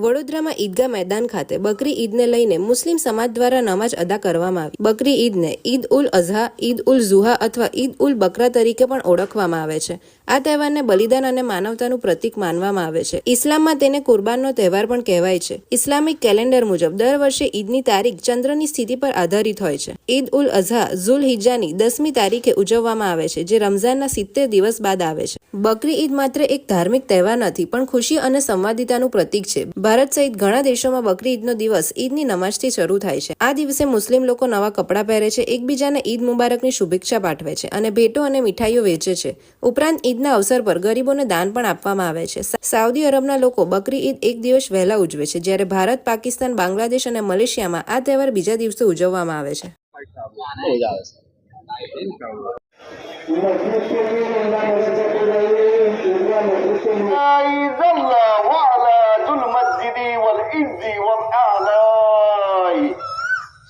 વડોદરામાં ઈદગાહ મેદાન ખાતે બકરી ઈદને લઈને મુસ્લિમ સમાજ દ્વારા નમાજ અદા કરવામાં આવી બકરી ઈદને ઈદ ઉલ અઝહા ઈદ ઉલ ઝુહા અથવા ઈદ ઉલ બકરા તરીકે પણ ઓળખવામાં આવે છે આ તહેવારને બલિદાન અને માનવતાનું પ્રતીક માનવામાં આવે છે ઇસ્લામમાં તેને કુરબાનનો તહેવાર પણ કહેવાય છે ઇસ્લામિક કેલેન્ડર મુજબ દર વર્ષે ઈદની તારીખ ચંદ્રની સ્થિતિ પર આધારિત હોય છે ઈદ ઉલ અઝહા ઝુલ હિજાની દસમી તારીખે ઉજવવામાં આવે છે જે રમઝાનના સિત્તેર દિવસ બાદ આવે છે બકરી ઈદ માત્ર એક ધાર્મિક તહેવાર નથી પણ ખુશી અને સંવાદિતાનું પ્રતીક છે ભારત સહિત ઘણા દેશોમાં બકરી ઈદનો દિવસ ઈદની નમાજથી શરૂ થાય છે આ દિવસે મુસ્લિમ લોકો નવા કપડાં પહેરે છે એકબીજાને ઈદ મુબારકની શુભેચ્છા પાઠવે છે અને ભેટો અને મીઠાઈઓ વેચે છે ઉપરાંત ઈદ ઈદના અવસર પર ગરીબોને દાન પણ આપવામાં આવે છે સાઉદી અરબના લોકો બકરી ઈદ એક દિવસ વહેલા ઉજવે છે જ્યારે ભારત પાકિસ્તાન બાંગ્લાદેશ અને મલેશિયામાં આ તહેવાર બીજા દિવસે ઉજવવામાં આવે છે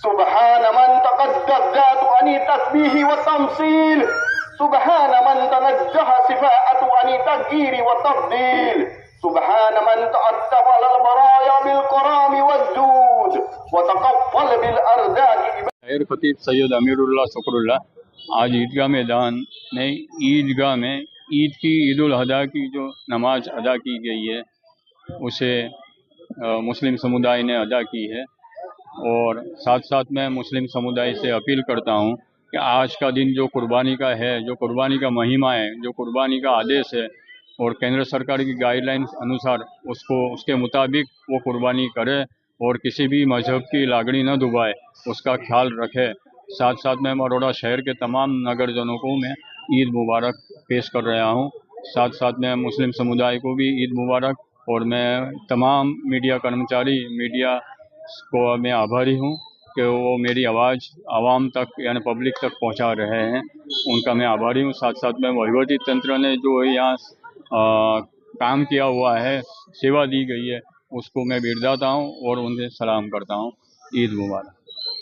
سبحان من تقدس ذات عن التسبيح والتمثيل سبحان من تنزل والتغيير والتفضيل سبحان من تعتب على البرايا بالكرام والجود وتقفل بالأرداك خير خطيب سيد أمير الله شكر الله आज ईदगाह मैदान ने ईदगाह में ईद की ईद अजी की जो नमाज अदा की गई है उसे मुस्लिम समुदाय ने अदा की है और साथ साथ मैं मुस्लिम समुदाय से अपील करता हूं कि आज का दिन जो कुर्बानी का है जो कुर्बानी का महिमा है जो कुर्बानी का आदेश है और केंद्र सरकार की गाइडलाइंस अनुसार उसको उसके मुताबिक वो कुर्बानी करे और किसी भी मजहब की लागड़ी न दुबाए उसका ख्याल रखे साथ साथ में मरोड़ा शहर के तमाम नगरजनों को मैं ईद मुबारक पेश कर रहा हूँ साथ साथ में मुस्लिम समुदाय को भी ईद मुबारक और मैं तमाम मीडिया कर्मचारी मीडिया को मैं आभारी हूँ कि वो मेरी आवाज़ आवाम तक यानी पब्लिक तक पहुँचा रहे हैं उनका मैं आभारी हूँ साथ साथ में वहीवटी तंत्र ने जो यहाँ काम किया हुआ है सेवा दी गई है उसको मैं जाता हूँ और उनसे सलाम करता हूँ ईद मुबारक